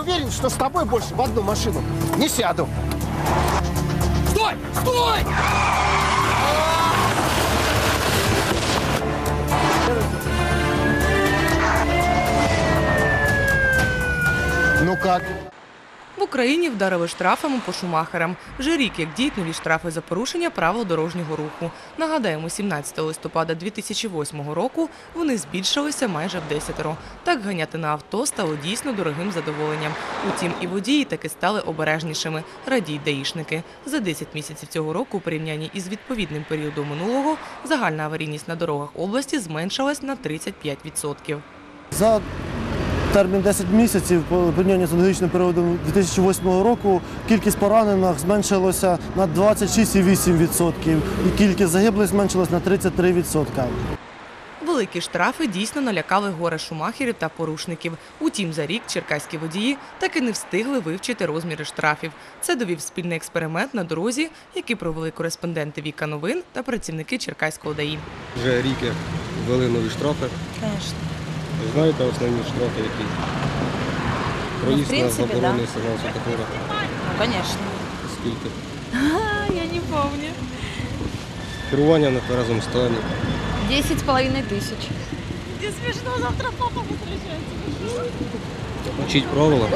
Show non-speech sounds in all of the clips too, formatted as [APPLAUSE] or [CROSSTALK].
уверен, что с тобой больше в одну машину не сяду. Стой! Стой! Ну как? В Україні вдарили штрафами по шумахерам. Вже рік як діють штрафи за порушення правил дорожнього руху. Нагадаємо, 17 листопада 2008 року вони збільшилися майже в десятеро. Так ганяти на авто стало дійсно дорогим задоволенням. Утім, і водії таки стали обережнішими. Радіють даїшники. За 10 місяців цього року, у порівнянні із відповідним періодом минулого, загальна аварійність на дорогах області зменшилась на 35%. За термін 10 місяців по порівнянні з аналогічним періодом 2008 року кількість поранених зменшилася на 26,8% і кількість загиблих зменшилась на 33%. Великі штрафи дійсно налякали горе шумахерів та порушників. Утім, за рік черкаські водії таки не встигли вивчити розміри штрафів. Це довів спільний експеримент на дорозі, який провели кореспонденти Віка Новин та працівники Черкаського ДАІ. Вже рік ввели нові штрафи. Конечно. Знаєте основні штрафи, які? Проїзд Ну, в принципі, на заборонений сигнал світофора. Ну, конечно. Скільки? [LAUGHS] Я не помню. Керування на тверезому стані. Десять с половиной тысяч. Вчить правила.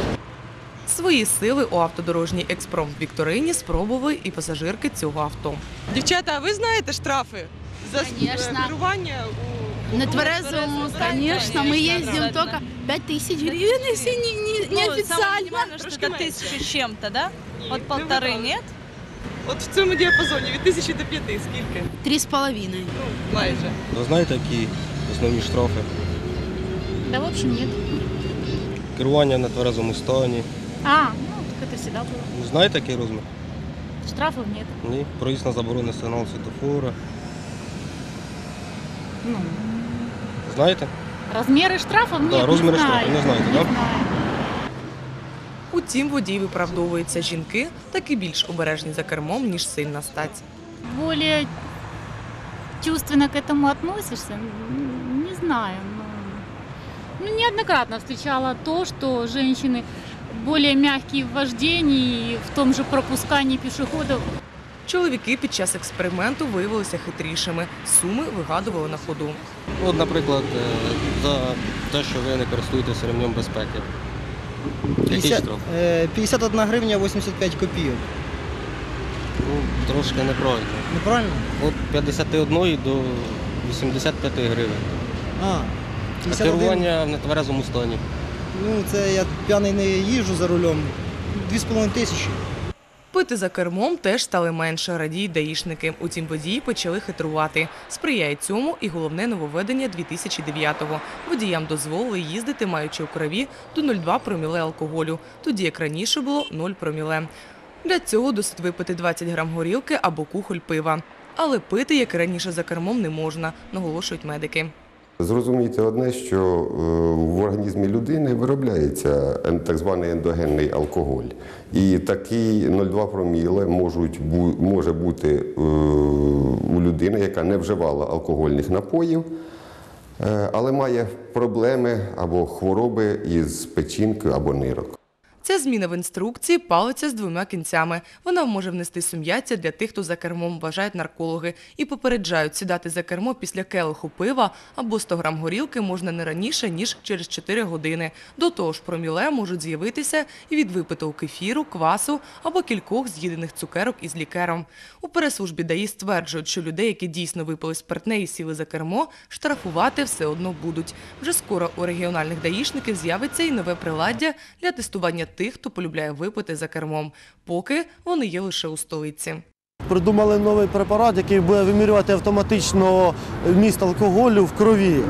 Свої сили у автодорожній експромт Вікторині спробували і пасажирки цього авто. Дівчата, а ви знаєте штрафи за Конечно. керування у На тверезому, конечно, мы ездим только 5000 гривен, если не, не, неофициально. Трошки Что-то менше. тысячу с чем-то, да? От Ви- полторы, ви нет? От в цьому діапазоні від тисячі до п'яти скільки? Три с половиной. Ну, майже. Ви знаєте, які основні штрафи? Да, в общем, нет. Керування на тверезому стані. А, ну, так это всегда было. Ви знаєте, який розмір? Штрафов нет. Ні. Проїзд на заборонений сигнал світофора. Ну, Знаєте? размеры штрафов нет, Да, розміри не знаю. штрафів не знаєте, не так? знаю. Утім, водій виправдовується жінки таки більш обережні за кермом, ніж сильна стать. Более чувственно к этому относишься, М, не знаю. Ну, ну, неоднократно встречала то, что женщины более мягкие в вождении, в том же пропускании пешеходов. Чоловіки під час експерименту виявилися хитрішими. Суми вигадували на ходу. От, наприклад, е, за те, що ви не користуєтеся ремнем безпеки. 50, е, 51 гривня 85 копійок. Ну, трошки неправильно. Неправильно? От 51 до 85 гривень. А, А керування в нетверезому стані. Ну, це я п'яний не їжджу за рулем. 2,5 тисячі. Пити за кермом теж стали менше, радіють даїшники. Утім, водії почали хитрувати. Сприяє цьому і головне нововведення 2009-го. Водіям дозволили їздити, маючи у крові до 0,2 проміле алкоголю, тоді як раніше було 0 проміле. Для цього досить випити 20 грам горілки або кухоль пива. Але пити, як і раніше за кермом, не можна, наголошують медики. Зрозумійте одне, що е, в організмі людини виробляється так званий ендогенний алкоголь. І такі 0,2 проміли можуть, може бути е, у людини, яка не вживала алкогольних напоїв, е, але має проблеми або хвороби із печінкою або нирок. Ця зміна в інструкції палиця з двома кінцями. Вона може внести сум'яття для тих, хто за кермом вважають наркологи, і попереджають сідати за кермо після келиху пива або 100 грам горілки можна не раніше, ніж через 4 години. До того ж, проміле можуть з'явитися і від випитого кефіру, квасу або кількох з'їдених цукерок із лікером. У прес-службі ДАІ стверджують, що людей, які дійсно випили спиртне і сіли за кермо, штрафувати все одно будуть. Вже скоро у регіональних даїшників з'явиться і нове приладдя для тестування тих, хто полюбляє випити за кермом. Поки вони є лише у столиці. Придумали новий препарат, який буде вимірювати автоматично вміст алкоголю в крові.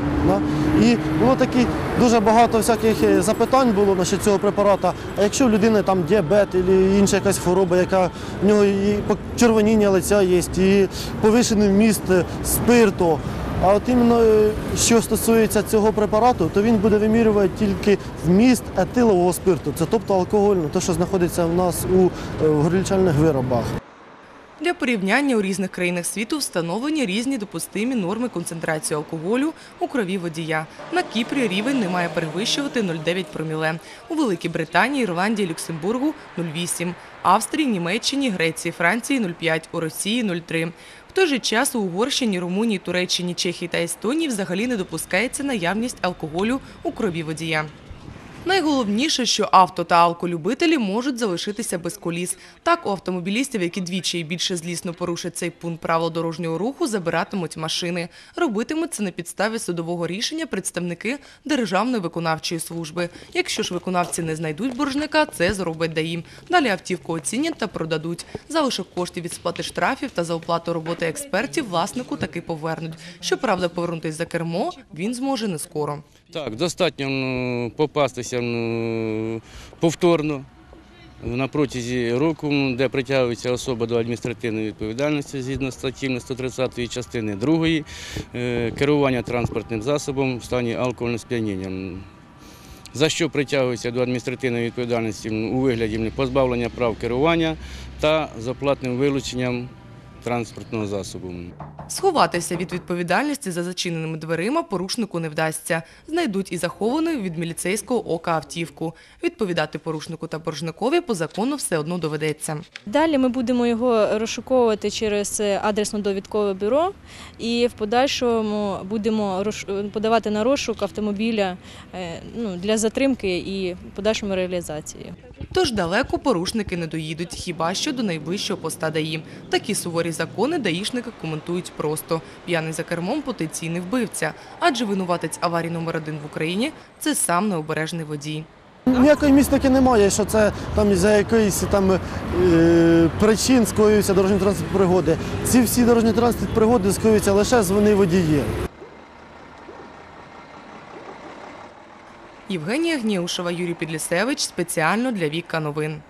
І було такі дуже багато всяких е, запитань було насчет цього препарата. А якщо в людини там діабет або інша якась хвороба, яка в нього і почервоніння лиця є, і повишений вміст е, спирту. А от іменно е, що стосується цього препарату, то він буде вимірювати тільки вміст етилового спирту, це тобто алкогольну, те, що знаходиться в нас у е, горілчальних виробах. Порівняння у різних країнах світу встановлені різні допустимі норми концентрації алкоголю у крові водія. На Кіпрі рівень не має перевищувати 0,9 проміле. У Великій Британії, Ірландії, Люксембургу – 0,8. Австрії, Німеччині, Греції, Франції – 0,5, у Росії – 0,3. В той же час у Угорщині, Румунії, Туреччині, Чехії та Естонії взагалі не допускається наявність алкоголю у крові водія. Найголовніше, що авто та алколюбителі можуть залишитися без коліс. Так, у автомобілістів, які двічі і більше злісно порушать цей пункт правил дорожнього руху, забиратимуть машини. Робитимуть це на підставі судового рішення представники Державної виконавчої служби. Якщо ж виконавці не знайдуть боржника, це зробить ДАІ. Далі автівку оцінять та продадуть. Залишок коштів від сплати штрафів та за оплату роботи експертів власнику таки повернуть. Щоправда, повернутись за кермо він зможе не скоро. Так, достатньо попастися повторно на протязі року, де притягується особа до адміністративної відповідальності згідно статті 130 частини 2, е, керування транспортним засобом в стані алкогольного сп'яніння. За що притягується до адміністративної відповідальності у вигляді позбавлення прав керування та з оплатним вилученням транспортного засобу. Сховатися від відповідальності за зачиненими дверима порушнику не вдасться. Знайдуть і заховану від міліцейського ока автівку. Відповідати порушнику та боржникові по закону все одно доведеться. Далі ми будемо його розшуковувати через адресно-довідкове бюро і в подальшому будемо подавати на розшук автомобіля е, ну, для затримки і подальшому реалізації. Тож далеко порушники не доїдуть, хіба що до найближчого поста ДАІ. Такі суворі закони даїшники коментують просто. П'яний за кермом – потенційний вбивця. Адже винуватець аварії номер один в Україні – це сам необережний водій. Ніякої містики немає, що це там за якоїсь там е, причин скоюються дорожні транспортні пригоди. Ці всі дорожні транспортні пригоди скоюються лише з вини водіїв. Євгенія Гнєушева, Юрій Підлісевич. Спеціально для Віка Новин.